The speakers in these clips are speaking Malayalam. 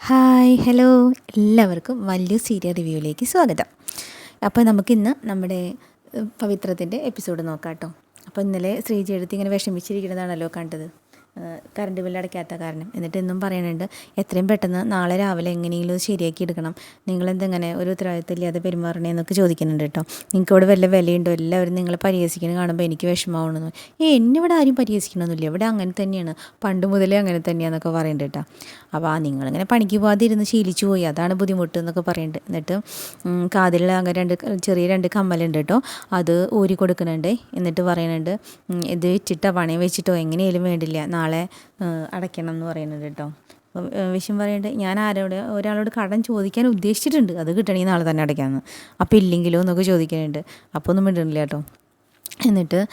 Hi hello. എല്ലാവർക്കും വലിയ സീരിയൽ റിവ്യൂയിലേക്ക് സ്വാഗതം. അപ്പോൾ നമുക്കിന്ന് നമ്മുടെ പവിത്രത്തിന്റെ എപ്പിസോഡ് നോക്കാം കേട്ടോ. അപ്പോൾ ഇന്നലെ ശ്രീജി എടുത്ത് ഇങ്ങനെ വിഷമിച്ചിരിക്കുന്നതാണല്ലോ കണ്ടത്. കറണ്ട് ബില്ല് അടയ്ക്കാത്ത കാരണം. എന്നിട്ട് എന്നും പറയുന്നുണ്ട് എത്രയും പെട്ടെന്ന് നാളെ രാവിലെ എങ്ങനെയെങ്കിലും ശരിയാക്കി എടുക്കണം. നിങ്ങളെന്തെങ്ങനെ ഒരു ഉത്തരവാദിത്തമില്ലാതെ പെരുമാറണേ എന്നൊക്കെ ചോദിക്കുന്നുണ്ട് കേട്ടോ. നിങ്ങൾക്ക് ഇവിടെ വല്ല വിലയുണ്ടോ? എല്ലാവരും നിങ്ങൾ പരിഹസിക്കുന്നത് കാണുമ്പോൾ എനിക്ക് വിഷമമാവണമെന്ന് ഏ എന്നെ ഇവിടെ ആരും പരിഹസിക്കണമെന്നില്ല ഇവിടെ അങ്ങനെ തന്നെയാണ്. പണ്ട് മുതലേ അങ്ങനെ തന്നെയാണെന്നൊക്കെ പറയുന്നുണ്ട് കേട്ടോ. അപ്പോൾ ആ നിങ്ങളിങ്ങനെ പണിക്ക് പോകാതെ ഇരുന്ന് ശീലിച്ചു പോയി. അതാണ് ബുദ്ധിമുട്ട് എന്നൊക്കെ പറയുന്നുണ്ട് എന്നിട്ട് കാതിലുള്ള അങ്ങനെ രണ്ട് ചെറിയ രണ്ട് കമ്മലുണ്ട് കേട്ടോ. അത് ഊരി കൊടുക്കുന്നുണ്ട്. എന്നിട്ട് പറയുന്നുണ്ട് ഇത് വെച്ചിട്ടോ പണയം വെച്ചിട്ടോ? എങ്ങനെയെങ്കിലും വേണ്ടില്ല. നാളെ അടയ്ക്കണം എന്ന് പറയുന്നത് കേട്ടോ. വിഷയം പറയേണ്ടത് ഞാൻ ആരോട് ഒരാളോട് കടം ചോദിക്കാൻ ഉദ്ദേശിച്ചിട്ടുണ്ട്. അത് കിട്ടണമെങ്കിൽ നാളെ തന്നെ അടയ്ക്കാമെന്ന്. അപ്പോൾ ഇല്ലെങ്കിലോ എന്നൊക്കെ ചോദിക്കാനുണ്ട് അപ്പോൾ ഒന്നും മിണ്ടുന്നില്ല കേട്ടോ. എന്നിട്ട്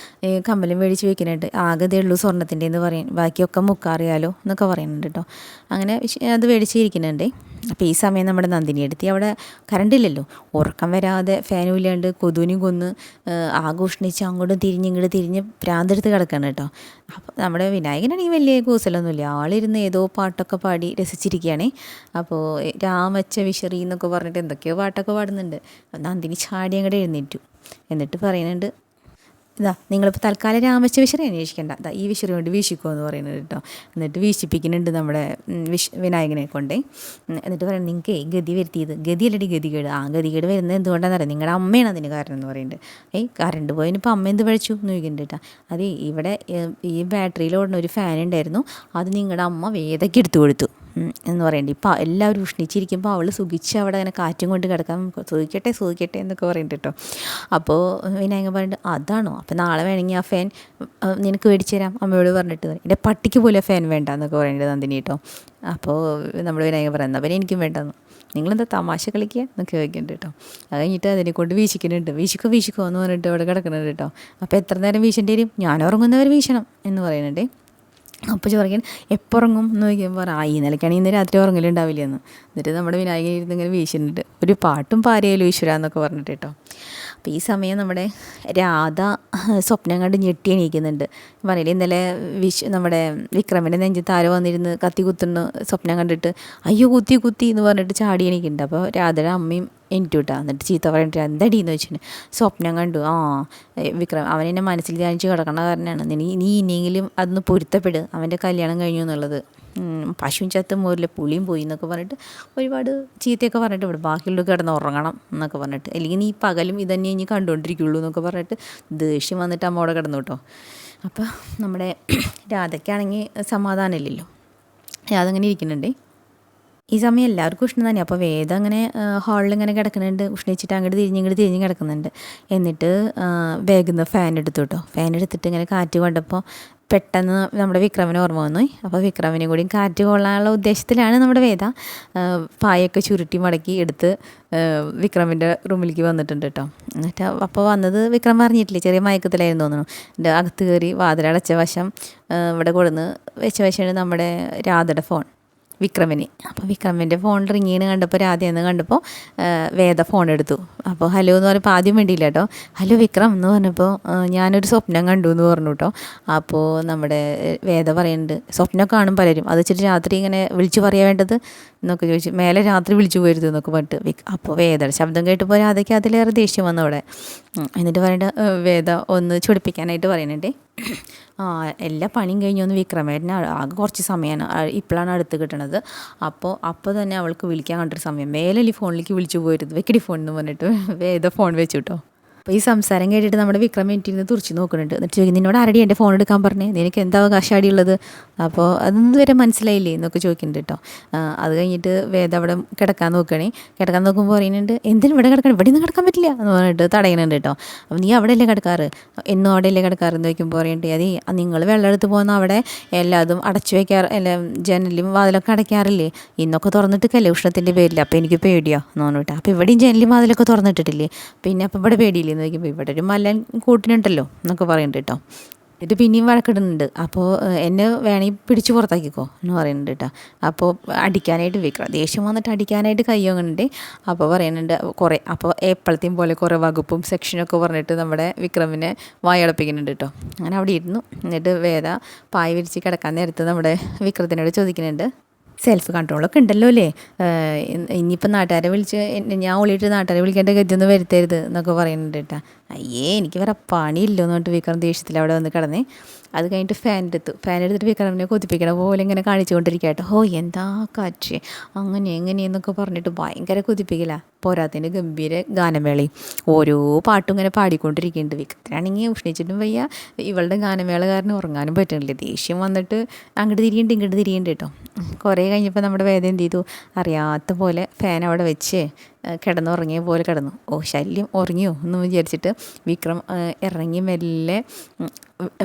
കമ്മലും മേടിച്ച് വെക്കുന്നുണ്ട് ആകെ ഉള്ളൂ സ്വർണത്തിന്റെ എന്ന് പറയും ബാക്കിയൊക്കെ മുക്കാറിയാലോ എന്നൊക്കെ പറയുന്നുണ്ട് കേട്ടോ അങ്ങനെ അത് മേടിച്ചിരിക്കുന്നുണ്ട്. അപ്പോൾ ഈ സമയം നമ്മുടെ നന്ദിനി എടുത്തി. അവിടെ കറണ്ടില്ലല്ലോ ഉറക്കം വരാതെ ഫാനും ഇല്ലാണ്ട് കൊതുവിനും കൊന്ന് ആഘോഷിച്ച് അങ്ങോട്ടും തിരിഞ്ഞ് ഇങ്ങോട്ട് തിരിഞ്ഞ് പ്രാന്തെടുത്ത് കിടക്കുകയാണ് കേട്ടോ അപ്പോൾ നമ്മുടെ വിനായകനാണെങ്കിൽ വലിയ കൂസലൊന്നുമില്ല. ആളിരുന്ന് ഏതോ പാട്ടൊക്കെ പാടി രസിച്ചിരിക്കുകയാണേ. അപ്പോൾ രാമച്ച വിശറി എന്നൊക്കെ പറഞ്ഞിട്ട് എന്തൊക്കെയോ പാട്ടൊക്കെ പാടുന്നുണ്ട്. നന്ദിനി ചാടി അങ്ങോട്ട് എഴുന്നേറ്റു. എന്നിട്ട് പറയുന്നുണ്ട് ഇതാ നിങ്ങളിപ്പോൾ തൽക്കാലം രാമശ്ശ വിശ്വറി അന്വേഷിക്കേണ്ട. ഇതാ ഈ വിശ്വറി കൊണ്ട് വീശിക്കോ എന്ന് പറയുന്നത് കേട്ടോ. എന്നിട്ട് വീശിപ്പിക്കുന്നുണ്ട് നമ്മുടെ വിശ് വിനായകനെ കൊണ്ടേ. എന്നിട്ട് പറയുന്നത് നിങ്ങൾക്ക് ഗതി വരുത്തിയത്. ഗതിയല്ലടി ഗതികേട്. ആ ഗതികേട് വരുന്നത് എന്തുകൊണ്ടാണെന്ന് അറിയാം? നിങ്ങളുടെ അമ്മയാണ് അതിന് കാരണം എന്ന് പറയുന്നുണ്ട് ഏയ് കറണ്ട് പോയതിന് ഇപ്പോൾ അമ്മ എന്ത് പഴിച്ചു? എന്ന് ചോദിക്കുന്നുണ്ട് കേട്ടോ. അതെ ഇവിടെ ഈ ബാറ്ററിയിൽ ഓടുന്ന ഒരു ഫാൻ ഉണ്ടായിരുന്നു. അത് നിങ്ങളുടെ അമ്മ വേദയ്ക്ക് എടുത്തു കൊടുത്തു. എന്ന് പറയുന്നുണ്ട് ഇപ്പം എല്ലാവരും ഉഷ്ണിച്ചിരിക്കുമ്പോൾ അവൾ സുഖിച്ച് അവിടെ അങ്ങനെ കാറ്റും കൊണ്ട് കിടക്കാൻ സുഖിക്കട്ടെ സുഖിക്കട്ടെ എന്നൊക്കെ പറയുന്നുണ്ട് കേട്ടോ അപ്പോൾ വിനായകൻ പറഞ്ഞിട്ട് അതാണോ? അപ്പോൾ നാളെ വേണമെങ്കിൽ ആ ഫാൻ നിനക്ക് മേടിച്ച് തരാം. അമ്മയോട് പറഞ്ഞിട്ട് എന്റെ പട്ടിക്ക് പോലെ ഫാൻ വേണ്ട എന്നൊക്കെ പറയുന്നുണ്ട് നന്ദിനി കേട്ടോ അപ്പോൾ നമ്മുടെ വിനായകൻ പറയുന്നത് അപ്പം എനിക്കും വേണ്ടെന്ന് നിങ്ങളെന്താ തമാശ കളിക്കുക എന്നൊക്കെ ചോദിക്കുന്നുണ്ട് കേട്ടോ അത് കഴിഞ്ഞിട്ട് അതിനെ കൊണ്ട് വീശിക്കുന്നുണ്ട്. വീശിക്കോ വീശിക്കോ എന്ന് പറഞ്ഞിട്ട് അവിടെ കിടക്കുന്നുണ്ട് കേട്ടോ അപ്പോൾ എത്ര നേരം വീശേണ്ടി വരും? ഞാൻ ഉറങ്ങുന്നവർ വീശണം എന്ന് പറയുന്നുണ്ട് അപ്പോൾ ചോദിക്കാൻ എപ്പോൾ ഉറങ്ങും? എന്ന് ചോദിക്കുമ്പോൾ ആ ഈ നിലയ്ക്കാണെങ്കിൽ ഇന്ന് രാത്രി ഉറങ്ങലുണ്ടാവില്ല എന്ന് എന്നിട്ട് നമ്മുടെ വിനായകൻ ഇരുന്ന് ഇങ്ങനെ വീശുന്നുണ്ട്. ഒരു പാട്ടും പാരയാലും ഈശ്വര എന്നൊക്കെ പറഞ്ഞിട്ട് കേട്ടോ. അപ്പോൾ ഈ സമയം നമ്മുടെ രാധ സ്വപ്നം കണ്ട് ഞെട്ടി എണീക്കുന്നുണ്ട്. പറയില്ല ഇന്നലെ വിശ് നമ്മുടെ വിക്രമിന്റെ നെഞ്ചത്ത് ആരോ വന്നിരുന്ന് കത്തി കുത്തുന്നു സ്വപ്നം കണ്ടിട്ട്. അയ്യോ കുത്തി കുത്തി എന്ന് പറഞ്ഞിട്ട് ചാടി എണീക്കുന്നുണ്ട്. അപ്പോൾ രാധയുടെ അമ്മയും എനിക്ക് എന്നിട്ട് ചീത്ത പറഞ്ഞിട്ട് എന്തടി എന്ന് വെച്ചിട്ട് സ്വപ്നം കണ്ടു. ആ വിക്രം അവൻ എന്നെ മനസ്സിൽ ധ്യാനിച്ച് കിടക്കണ കാരണമാണ് നീ നീ ഇനിയെങ്കിലും അതൊന്ന് പൊരുത്തപ്പെട്. അവന്റെ കല്യാണം കഴിഞ്ഞു എന്നുള്ളത്. പശുവും ചത്തും പോരില്ല പുളിയും പോയി എന്നൊക്കെ പറഞ്ഞിട്ട് ഒരുപാട് ചീത്തയൊക്കെ പറഞ്ഞിട്ട് ഇവിടെ ബാക്കിയുള്ളവർ കിടന്ന് ഉറങ്ങണം എന്നൊക്കെ പറഞ്ഞിട്ട്. അല്ലെങ്കിൽ നീ പകലും ഇതന്നെ ഇനി കണ്ടുകൊണ്ടിരിക്കുള്ളൂ എന്നൊക്കെ പറഞ്ഞിട്ട് ദേഷ്യം വന്നിട്ട് അമ്മോടെ കിടന്നു കേട്ടോ. അപ്പോൾ നമ്മുടെ രാധയ്ക്കാണെങ്കിൽ സമാധാനമില്ലല്ലോ രാധ അങ്ങനെ ഇരിക്കുന്നുണ്ടേ. ഈ സമയം എല്ലാവർക്കും ഉഷ്ണം തന്നെ അപ്പോൾ വേദ അങ്ങനെ ഹാളിൽ ഇങ്ങനെ കിടക്കുന്നുണ്ട്. ഉഷ്ണിച്ചിട്ട് അങ്ങോട്ട് തിരിഞ്ഞ് ഇങ്ങോട്ട് തിരിഞ്ഞ് കിടക്കുന്നുണ്ട്. എന്നിട്ട് വേഗം ഫാൻ എടുത്തു കേട്ടോ. ഫാൻ എടുത്തിട്ട് ഇങ്ങനെ കാറ്റ് കൊണ്ടപ്പോൾ പെട്ടെന്ന് നമ്മുടെ വിക്രമിന് ഓർമ്മ വന്നു. അപ്പോൾ വിക്രമിനെ കൂടി കാറ്റ് കൊള്ളാനുള്ള ഉദ്ദേശത്തിലാണ് നമ്മുടെ വേദ പായൊക്കെ ചുരുട്ടി മടക്കി എടുത്ത് വിക്രമിന്റെ റൂമിലേക്ക് വന്നിട്ടുണ്ട് കേട്ടോ. എന്നിട്ട് അപ്പോൾ വന്നത് വിക്രം പറഞ്ഞിട്ടില്ലേ ചെറിയ മയക്കത്തിലായിരുന്നു തോന്നുന്നു. എന്റെ അകത്ത് കയറി വാതിലടച്ച വശം ഇവിടെ കൊടുന്ന് വെച്ച വശമാണ് നമ്മുടെ രാധയുടെ ഫോൺ വിക്രമിന്. അപ്പോൾ വിക്രമിന്റെ ഫോൺ റിങ്ങീന് കണ്ടപ്പോൾ രാധയെന്ന് കണ്ടപ്പോൾ വേദ ഫോൺ എടുത്തു. അപ്പോൾ ഹലോ എന്ന് പറഞ്ഞപ്പോൾ ആദ്യം വേണ്ടിയില്ല കേട്ടോ ഹലോ വിക്രം എന്ന് പറഞ്ഞപ്പോൾ ഞാനൊരു സ്വപ്നം കണ്ടു എന്ന് പറഞ്ഞു കേട്ടോ അപ്പോൾ നമ്മുടെ വേദ പറയുന്നുണ്ട് സ്വപ്നം കാണും പലരും. അത് വെച്ചിട്ട് രാത്രി ഇങ്ങനെ വിളിച്ചു പറയാൻ വേണ്ടത്? എന്നൊക്കെ ചോദിച്ചു മേലെ രാത്രി വിളിച്ചു പോയിരുന്നു എന്നൊക്കെ പറഞ്ഞിട്ട് അപ്പോൾ വേദയുടെ ശബ്ദം കേട്ടപ്പോൾ രാധയ്ക്ക് അതിലേറെ ദേഷ്യം വന്നു അവിടെ. എന്നിട്ട് പറയേണ്ട വേദ ഒന്ന് ചൊടിപ്പിക്കാനായിട്ട് പറയുന്നുണ്ടേ ആ എല്ലാ പണിയും കഴിഞ്ഞൊന്ന് വിക്രമേട്ടന് ആകെ കുറച്ച് സമയമാണ് ഇപ്പോഴാണ് അടുത്ത് കിട്ടണത്. അപ്പോൾ അപ്പോൾ തന്നെ അവൾക്ക് വിളിക്കാൻ കണ്ടൊരു സമയം. മേലെ ഫോണിലേക്ക് വിളിച്ചു പോയിരുന്നു വെക്കടി ഫോൺ എന്ന് പറഞ്ഞിട്ട് വേദ ഫോൺ വെച്ചു കേട്ടോ അപ്പോൾ ഈ സംസാരം കേട്ടിട്ട് നമ്മുടെ വിക്രം എനിക്കിരുന്ന് തുറച്ച് നോക്കുന്നുണ്ട്. എന്നിട്ട് ചോദിക്കും നിന്നോട് ആരടി എന്റെ ഫോൺ എടുക്കാൻ പറഞ്ഞേ? നിനക്ക് എന്താ അവകാശം ഉള്ളത്? അപ്പോൾ അതൊന്നും വരെ മനസ്സിലായില്ലേ എന്നൊക്കെ ചോദിക്കുന്നുണ്ട് കേട്ടോ. അത് കഴിഞ്ഞിട്ട് വേദ അവിടെ കിടക്കാൻ നോക്കുകയാണേ. കിടക്കാൻ നോക്കുമ്പോൾ പറയുന്നുണ്ട് എന്തിനും ഇവിടെ കിടക്കണം? ഇവിടെ നിന്ന് കിടക്കാൻ പറ്റില്ല എന്ന് പറഞ്ഞിട്ട് തടയുന്നുണ്ട് കേട്ടോ. അപ്പോൾ നീ അവിടെയല്ലേ കിടക്കാറ്? എന്നും അവിടെയല്ലേ കിടക്കാറ്? എന്ന് ചോദിക്കുമ്പോൾ പറയണ്ടേ അതേ നിങ്ങൾ വെള്ളം എടുത്ത് പോകുന്ന അവിടെ എല്ലാതും അടച്ചു വയ്ക്കാറ് അല്ല ജനലും വാതിലൊക്കെ അടയ്ക്കാറില്ലേ? ഇന്നൊക്കെ തുറന്നിട്ട് ഉഷ്ണത്തിന്റെ പേരില്ല അപ്പോൾ എനിക്ക് പേടിയോ എന്ന് പറഞ്ഞിട്ട്. അപ്പോൾ ഇവിടെയും ജനലും വാതിലൊക്കെ തുറന്നിട്ടിട്ടില്ലേ? പിന്നെ അപ്പോൾ ഇവിടെ പേടിയില്ലേ? എന്ന് ചോദിക്കുമ്പോൾ ഇവിടെ ഒരു മല്ലൻ കൂട്ടിനുണ്ടല്ലോ എന്നൊക്കെ പറയുന്നുണ്ട് കേട്ടോ. എന്നിട്ട് പിന്നെയും വഴക്കിടുന്നുണ്ട്. അപ്പോൾ എന്നെ വേണമെങ്കിൽ പിടിച്ച് പുറത്താക്കിക്കോ എന്ന് പറയുന്നുണ്ട് കേട്ടോ. അപ്പോൾ അടിക്കാനായിട്ട് വിക്രം ദേഷ്യം വന്നിട്ട് അടിക്കാനായിട്ട് കൈ വാങ്ങുന്നുണ്ട് അപ്പോൾ പറയുന്നുണ്ട് കുറേ അപ്പോൾ എപ്പോഴത്തെയും പോലെ കുറേ വകുപ്പും സെക്ഷനൊക്കെ പറഞ്ഞിട്ട് നമ്മുടെ വിക്രമിനെ വായളപ്പിക്കുന്നുണ്ട് കേട്ടോ. അങ്ങനെ അവിടെ ഇരുന്നു. എന്നിട്ട് വേദ പായ വിരിച്ച് കിടക്കാൻ നേരത്ത് നമ്മുടെ വിക്രത്തിനോട് ചോദിക്കുന്നുണ്ട് സെൽഫ് കൺട്രോളൊക്കെ ഉണ്ടല്ലോ അല്ലേ? ഇനിയിപ്പോൾ നാട്ടുകാരെ വിളിച്ച് ഞാൻ ഒളിയിട്ട് നാട്ടുകാരെ വിളിക്കേണ്ട ഗതിയൊന്നും വരുത്തരുത് എന്നൊക്കെ പറയുന്നുണ്ട് കേട്ടോ. അയ്യേ എനിക്ക് വേറെ പണിയില്ലോ എന്ന് പറഞ്ഞിട്ട് വിക്രം ദേഷ്യത്തിൽ അവിടെ വന്ന് കിടന്നേ. അത് കഴിഞ്ഞിട്ട് ഫാൻ എടുത്തു. ഫാൻ എടുത്തിട്ട് വിക്രമിനെ കൊതിപ്പിക്കണ പോലെ ഇങ്ങനെ കാണിച്ചുകൊണ്ടിരിക്കുക കേട്ടോ. ഓ എന്താ കാറ്റ്? അങ്ങനെ എങ്ങനെയെന്നൊക്കെ പറഞ്ഞിട്ട് ഭയങ്കര കൊതിപ്പിക്കില്ല പോരാത്തതിന്റെ ഗംഭീര ഗാനമേളയും. ഓരോ പാട്ടും ഇങ്ങനെ പാടിക്കൊണ്ടിരിക്കുന്നുണ്ട്. വിക്രത്തിനാണെങ്കിൽ ഉഷ്ണിച്ചിട്ടും വയ്യ. ഇവളുടെ ഗാനമേള കാരണം ഉറങ്ങാനും പറ്റുന്നില്ല ദേഷ്യം വന്നിട്ട് അങ്ങോട്ട് തിരിയുന്നുണ്ട് ഇങ്ങോട്ട് തിരിയുന്നുണ്ട് കേട്ടോ. കുറേ കഴിഞ്ഞപ്പോൾ നമ്മുടെ വേദന എന്ത് ചെയ്തു? അറിയാത്ത പോലെ ഫാൻ അവിടെ വെച്ച് കിടന്നുറങ്ങിയ പോലെ കിടന്നു. ഓ ശല്യം ഉറങ്ങിയോ എന്ന് വിചാരിച്ചിട്ട് വിക്രം ഇറങ്ങി മെല്ലെ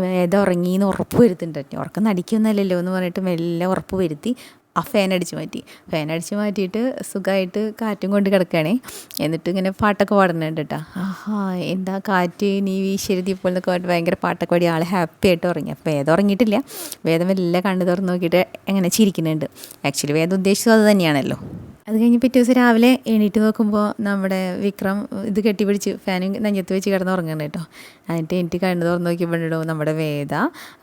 വേദ ഉറങ്ങി എന്ന് ഉറപ്പ് വരുത്തുന്നുണ്ട്. ഉറക്കം നടിക്കുന്നല്ലല്ലോ എന്ന് പറഞ്ഞിട്ട് മെല്ലെ ഉറപ്പ് വരുത്തി ആ ഫാൻ അടിച്ച് മാറ്റി. ഫാൻ അടിച്ച് മാറ്റിയിട്ട് സുഖമായിട്ട് കാറ്റും കൊണ്ട് കിടക്കുകയാണേ. എന്നിട്ട് ഇങ്ങനെ പാട്ടൊക്കെ പാടുന്നുണ്ട് കേട്ടോ. ആഹാ എന്താ കാറ്റ്? നീ വീശരുതി ഇപ്പോൾ എന്നൊക്കെ പറഞ്ഞിട്ട് ഭയങ്കര പാട്ടൊക്കെ പാടി ആൾ ഹാപ്പി ആയിട്ട് ഉറങ്ങി. അപ്പോൾ വേദം ഉറങ്ങിയിട്ടില്ല. വേദം എല്ലാം കണ്ണു തുറന്ന് നോക്കിയിട്ട് എങ്ങനെ ചിരിക്കുന്നുണ്ട്. ആക്ച്വലി വേദം ഉദ്ദേശിച്ചത് അത് തന്നെയാണല്ലോ. അത് കഴിഞ്ഞ് പിറ്റേ ദിവസം രാവിലെ എണീറ്റ് നോക്കുമ്പോൾ നമ്മുടെ വിക്രം ഇത് കെട്ടിപ്പിടിച്ച് ഫാനും നെഞ്ഞത്ത് വെച്ച് കിടന്ന് ഉറങ്ങണം കേട്ടോ. എന്നിട്ട് എനിക്ക് കണ്ണു തുറന്ന് നോക്കിയപ്പോഴോ നമ്മുടെ വേദ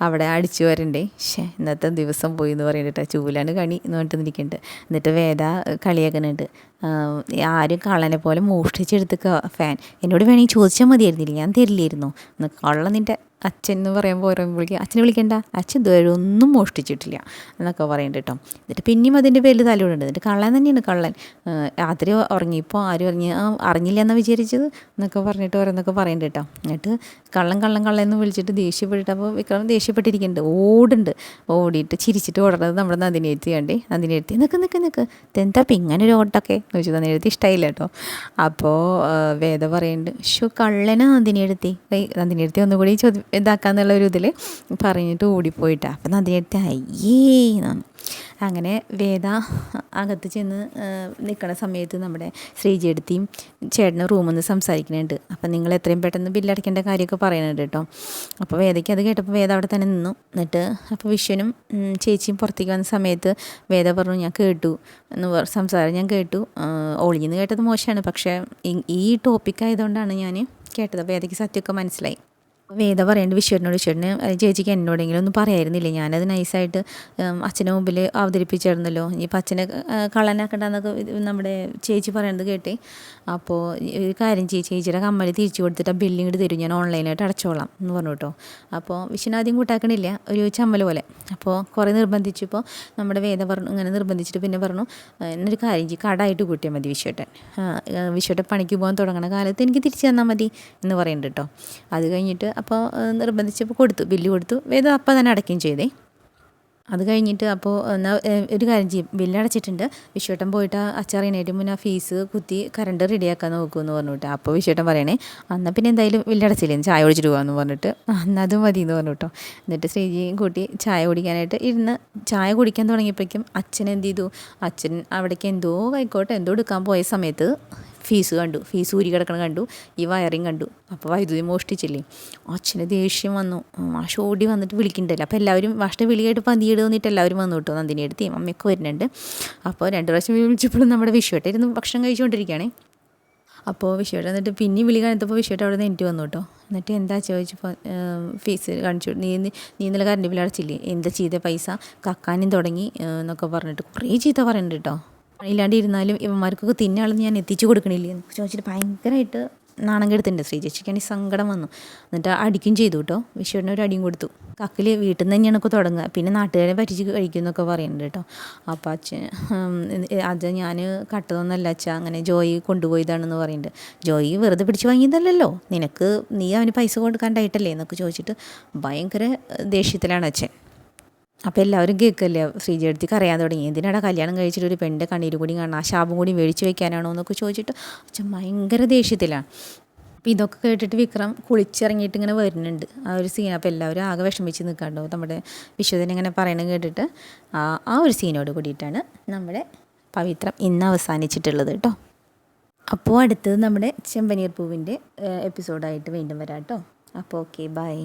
അവിടെ അടിച്ചു വരണ്ടേ. ഷേ ഇന്നത്തെ ദിവസം പോയി എന്ന് പറയുന്നുണ്ട് കേട്ടോ. ചൂലാണ് കണി എന്ന് പറഞ്ഞിട്ട് നിൽക്കുന്നുണ്ട്. എന്നിട്ട് വേദ കളിയാക്കുന്നുണ്ട്. ആരും കള്ളനെ പോലെ മോഷ്ടിച്ചെടുത്തൊക്കെ ഫാൻ. എന്നോട് വേണമെങ്കിൽ ചോദിച്ചാൽ മതിയായിരുന്നില്ല. ഞാൻ തരില്ലായിരുന്നു. കള്ള നിന്റെ അച്ഛൻ എന്ന് പറയുമ്പോൾ പറയുമ്പോഴേക്കും അച്ഛനെ വിളിക്കേണ്ട. അച്ഛൻ ഇതുവരെ ഒന്നും മോഷ്ടിച്ചിട്ടില്ല എന്നൊക്കെ പറയുന്നുണ്ട് കേട്ടോ. എന്നിട്ട് പിന്നെയും അതിന്റെ പേരിൽ തലയോടുണ്ട് എന്നിട്ട് കള്ളൻ തന്നെയാണ് കള്ളൻ. രാത്രി ഉറങ്ങിയപ്പോൾ ആരും അറിഞ്ഞ് അറിഞ്ഞില്ല എന്നാണ് വിചാരിച്ചത് എന്നൊക്കെ പറഞ്ഞിട്ട് ഓരോന്നൊക്കെ പറയുന്നുണ്ട് കേട്ടോ. എന്നിട്ട് കള്ളൻ കള്ളൻ കള്ളൻ എന്ന് വിളിച്ചിട്ട് ദേഷ്യപ്പെട്ടിട്ട് അപ്പോൾ വിക്രം ദേഷ്യപ്പെട്ടിരിക്കുന്നുണ്ട് ഓടുണ്ട്. ഓടിയിട്ട് ചിരിച്ചിട്ട് ഓടുന്നത് നമ്മുടെ നന്ദിനി എഴുത്തി കണ്ടേ. നന്ദിനി എഴുത്തി നിൽക്ക് നിൽക്ക് നിൽക്ക് എന്താ ഇങ്ങനെ ഒരു ഓട്ടൊക്കെ? എന്ന് വെച്ചാൽ നന്ദിനി എഴുത്തി ഇഷ്ടമായില്ല കേട്ടോ. അപ്പോൾ വേദ പറയുന്നുണ്ട് ഷു കള്ളനാ നന്ദിനി എഴുത്തി നന്ദിനി എഴുത്തി ഒന്നുകൂടി ചോദ്യം ഇതാക്കാന്നുള്ള ഒരു ഇതിൽ പറഞ്ഞിട്ട് ഓടിപ്പോയിട്ടാണ് അപ്പം നന്ദിനി എഴുത്തി അയ്യേ എന്നാണ് അങ്ങനെ വേദ അകത്ത് ചെന്ന് നിൽക്കുന്ന സമയത്ത് നമ്മുടെ ശ്രീജിയെടുത്തിയും ചേട്ടന് റൂമിൽ നിന്ന് സംസാരിക്കുന്നുണ്ട് അപ്പം നിങ്ങൾ എത്രയും പെട്ടെന്ന് ബില്ലടയ്ക്കേണ്ട കാര്യമൊക്കെ പറയുന്നുണ്ട് കേട്ടോ. അപ്പോൾ വേദയ്ക്ക് അത് കേട്ടപ്പോൾ വേദ അവിടെ തന്നെ നിന്നു. എന്നിട്ട് അപ്പോൾ വിശ്വനും ചേച്ചിയും പുറത്തേക്ക് വന്ന സമയത്ത് വേദ പറഞ്ഞു ഞാൻ കേട്ടു എന്ന് സംസാരം ഞാൻ കേട്ടു. ഒളിഞ്ഞെന്ന് കേട്ടത് മോശമാണ്. പക്ഷേ ഈ- ടോപ്പിക്കായതുകൊണ്ടാണ് ടോപ്പിക് ഞാൻ കേട്ടത് വേദയ്ക്ക് സത്യമൊക്കെ മനസ്സിലായി. വേദ പറയേണ്ട വിശ്വരനോട് വിശ്വരന് ചേച്ചിക്ക് എന്നോടെങ്കിലും ഒന്നും പറയായിരുന്നില്ല? ഞാനത് നൈസായിട്ട് അച്ഛന്റെ മുമ്പിൽ അവതരിപ്പിച്ചായിരുന്നല്ലോ ഇനിയിപ്പോൾ അച്ഛനെ കള്ളനാക്കണ്ടെന്നൊക്കെ നമ്മുടെ ചേച്ചി പറയണത് കേട്ടേ അപ്പോൾ ഒരു കാര്യം ചേച്ചി ചേച്ചിയുടെ കമ്മൽ തിരിച്ചു കൊടുത്തിട്ട് ആ ബില്ലിങ് ഇട്ട് തരും. ഞാൻ ഓൺലൈനായിട്ട് അടച്ചോളാം എന്ന് പറഞ്ഞു കേട്ടോ അപ്പോൾ വിശ്വന് കൂട്ടാക്കണില്ല ഒരു ചമ്മൽ പോലെ. അപ്പോൾ കുറേ നിർബന്ധിച്ചപ്പോൾ നമ്മുടെ വേദ പറഞ്ഞു ഇങ്ങനെ നിർബന്ധിച്ചിട്ട് പിന്നെ പറഞ്ഞു എന്നൊരു കാര്യം ചെയ്യും കടായിട്ട് കൂട്ടിയാൽ മതി ആ, വിശ്വട്ടൻ പണിക്ക് പോകാൻ തുടങ്ങുന്ന കാലത്ത് എനിക്ക് തിരിച്ചു തന്നാൽ മതി എന്ന് പറയുന്നുണ്ട് കേട്ടോ അത് കഴിഞ്ഞിട്ട് അപ്പോൾ നിർബന്ധിച്ചപ്പോൾ കൊടുത്തു ബില്ല് കൊടുത്തു. വേദം അപ്പം തന്നെ അടയ്ക്കുകയും ചെയ്തേ. അത് കഴിഞ്ഞിട്ട് അപ്പോൾ എന്നാൽ ഒരു കാര്യം ചെയ്യും. ബില്ല് അടച്ചിട്ടുണ്ട്. വിശ്വട്ടൻ പോയിട്ട് അച്ചറിയണേറ്റ് മുന്നേ ഫീസ് കുത്തി കറണ്ട് റെഡിയാക്കാൻ നോക്കുമെന്ന് പറഞ്ഞിട്ട്. അപ്പോൾ വിശ്വട്ടൻ പറയണേ എന്നാൽ പിന്നെ എന്തായാലും ബില്ല് അടച്ചില്ലേ? ചായ കുടിച്ചിട്ട് പോകാമെന്ന് പറഞ്ഞിട്ട്. "ആ, എന്നാൽ അത് മതി എന്ന് പറഞ്ഞു എന്നിട്ട് ശ്രീജിയും കൂട്ടി ചായ കുടിക്കാനായിട്ട് ഇരുന്ന് ചായ കുടിക്കാൻ തുടങ്ങിയപ്പോഴേക്കും അച്ഛൻ എന്ത് ചെയ്തു? അച്ഛൻ അവിടേക്ക് എന്തോ ആയിക്കോട്ടെ എന്തോ എടുക്കാൻ പോയ സമയത്ത് ഫീസ് കണ്ടു. ഫീസ് ഊരി കിടക്കണം കണ്ടു. ഈ വയറിങ് കണ്ടു. അപ്പോൾ വൈദ്യുതി മോഷ്ടിച്ചില്ലേ. അച്ഛന് ദേഷ്യം വന്നു. മാഷ ഓടി വന്നിട്ട് വിളിക്കണ്ടല്ലോ? അപ്പോൾ എല്ലാവരും മാഷിന്റെ വിളിയായിട്ട് പന്തിയിട് വന്നിട്ട് എല്ലാവരും വന്നു കേട്ടോ നന്ദിനി എടുത്ത് അമ്മയൊക്കെ വരുന്നുണ്ട്. അപ്പോൾ രണ്ട് പ്രാവശ്യം വിളിച്ചപ്പോഴും നമ്മുടെ വിഷുവായിട്ട് ഇരുന്ന് ഭക്ഷണം കഴിച്ചുകൊണ്ടിരിക്കുകയാണേ അപ്പോൾ വിഷുവായിട്ട് എന്നിട്ട് പിന്നെ വിളി കാണത്തപ്പോൾ വിഷുവായിട്ട് അവിടെ നിന്ന് എനിക്ക് വന്നു കേട്ടോ. എന്നിട്ട് എന്താ ചോദിച്ചപ്പോൾ ഫീസ് കാണിച്ചു. നീ നീ ഇന്നലെ കറണ്ട് ബില്ല് അടച്ചില്ലേ? എന്താ ചെയ്ത പൈസ? കക്കാനും തുടങ്ങി എന്നൊക്കെ പറഞ്ഞിട്ട് കുറേ ചീത്ത പറയുന്നുണ്ട് കേട്ടോ. ഇല്ലാണ്ട് ഇരുന്നാലും ഇവന്മാർക്കൊക്കെ തിന്നാളെന്ന് ഞാൻ എത്തിച്ചു കൊടുക്കണില്ലേ എന്ന് ചോദിച്ചിട്ട് ഭയങ്കരമായിട്ട് നാണം കെടുത്തിട്ടുണ്ട്. ശ്രീ ചേച്ചിക്കാണെങ്കിൽ സങ്കടം വന്നു. എന്നിട്ട് അടിക്കും ചെയ്തു കേട്ടോ. വിഷുവിന് ഒരു അടിയും കൊടുത്തു. കക്കിൽ വീട്ടിൽ നിന്ന് തന്നെയാണ് ഒക്കെ തുടങ്ങുക. പിന്നെ നാട്ടുകാരെ പറ്റിച്ച് കഴിക്കും എന്നൊക്കെ പറയുന്നുണ്ട് കേട്ടോ. അപ്പോൾ അച്ഛൻ അത് ഞാൻ കട്ടതൊന്നല്ല അച്ഛ അങ്ങനെ ജോയി കൊണ്ടുപോയതാണെന്ന് പറയുന്നുണ്ട്. ജോയി വെറുതെ പിടിച്ച് വാങ്ങിയതല്ലല്ലോ. നിനക്ക് നീ അവന് പൈസ കൊടുക്കാണ്ടായിട്ടല്ലേ എന്നൊക്കെ ചോദിച്ചിട്ട് ഭയങ്കര ദേഷ്യത്തിലാണ് അച്ഛൻ. അപ്പോൾ എല്ലാവരും കേൾക്കല്ലേ? ശ്രീജയടുത്തേക്ക് അറിയാൻ തുടങ്ങി. എന്തിനാടാ കല്യാണം കഴിച്ചിട്ട് ഒരു പെണ്ണിന്റെ കണ്ണീര് കൂടി കാണണം? ആ ശാപം കൂടി മേടിച്ച് വെക്കാനാണോ എന്നൊക്കെ ചോദിച്ചിട്ട് അച്ഛൻ ഭയങ്കര ദേഷ്യത്തിലാണ് അപ്പോൾ ഇതൊക്കെ കേട്ടിട്ട് വിക്രം കുളിച്ചിറങ്ങിയിട്ട് ഇങ്ങനെ വരുന്നുണ്ട്. ആ ഒരു സീൻ അപ്പോൾ എല്ലാവരും ആകെ വിഷമിച്ച് നിൽക്കാണ്ടോ നമ്മുടെ വിശ്വതനെ ഇങ്ങനെ പറയണത് കേട്ടിട്ട് ആ ആ ഒരു സീനോട് കൂടിയിട്ടാണ് നമ്മുടെ പവിത്രം ഇന്ന് അവസാനിച്ചിട്ടുള്ളത് കേട്ടോ. അപ്പോൾ അടുത്തത് നമ്മുടെ ചെമ്പനീർ പൂവിന്റെ എപ്പിസോഡായിട്ട് വീണ്ടും വരാം കേട്ടോ. അപ്പോൾ ഓക്കെ ബൈ